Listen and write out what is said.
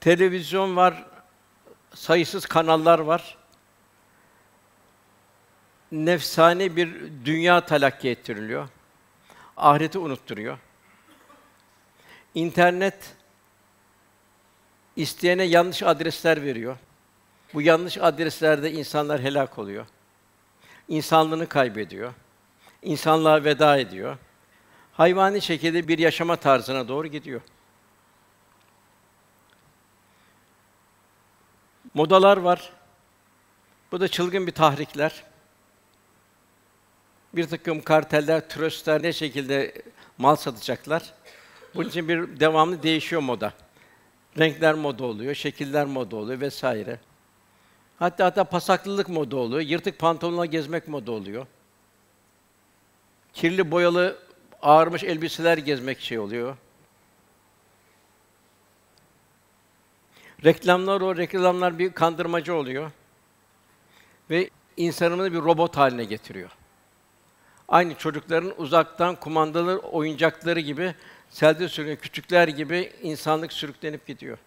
Televizyon var, sayısız kanallar var. Nefsani bir dünya talakki ettiriliyor. Ahireti unutturuyor. İnternet isteyene yanlış adresler veriyor. Bu yanlış adreslerde insanlar helak oluyor. İnsanlığını kaybediyor. İnsanlığa veda ediyor. Hayvani şekilde bir yaşama tarzına doğru gidiyor. Modalar var. Bu da çılgın bir tahrikler. Bir takım karteller, tröstler ne şekilde mal satacaklar. Bunun için bir devamlı değişiyor moda. Renkler moda oluyor, şekiller moda oluyor vesaire. Hatta hatta pasaklılık moda oluyor, yırtık pantolonla gezmek moda oluyor. Kirli boyalı ağarmış elbiseler gezmek şey oluyor. Reklamlar o reklamlar bir kandırmacı oluyor. Ve insanımızı bir robot haline getiriyor. Aynı çocukların uzaktan kumandalı oyuncakları gibi selde sürünen küçükler gibi insanlık sürüklenip gidiyor.